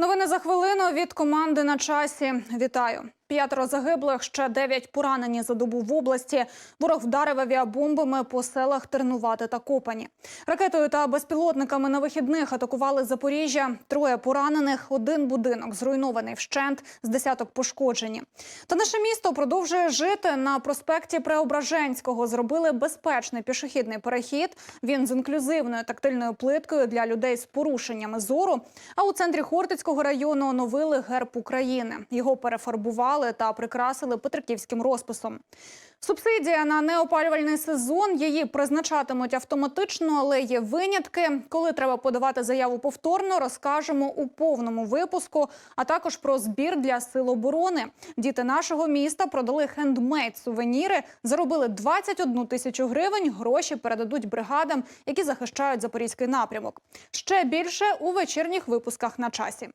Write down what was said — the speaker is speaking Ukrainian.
Новини за хвилину від команди на часі. Вітаю. П'ятеро загиблих, ще дев'ять поранені за добу в області. Ворог вдарив авіабомбами по селах Тернувати та Копані. Ракетою та безпілотниками на вихідних атакували Запоріжжя. Троє поранених, один будинок зруйнований вщент, з десяток пошкоджені. Та наше місто продовжує жити на проспекті Преображенського. Зробили безпечний пішохідний перехід. Він з інклюзивною тактильною плиткою для людей з порушеннями зору. А у центрі Хортицького району оновили герб України. Його перефарбували та прикрасили петриківським розписом. Субсидія на неопалювальний сезон її призначатимуть автоматично, але є винятки. Коли треба подавати заяву повторно, розкажемо у повному випуску. А також про збір для сил оборони. Діти нашого міста продали хендмейд сувеніри, заробили 21 тисячу гривень. Гроші передадуть бригадам, які захищають запорізький напрямок. Ще більше у вечірніх випусках на часі.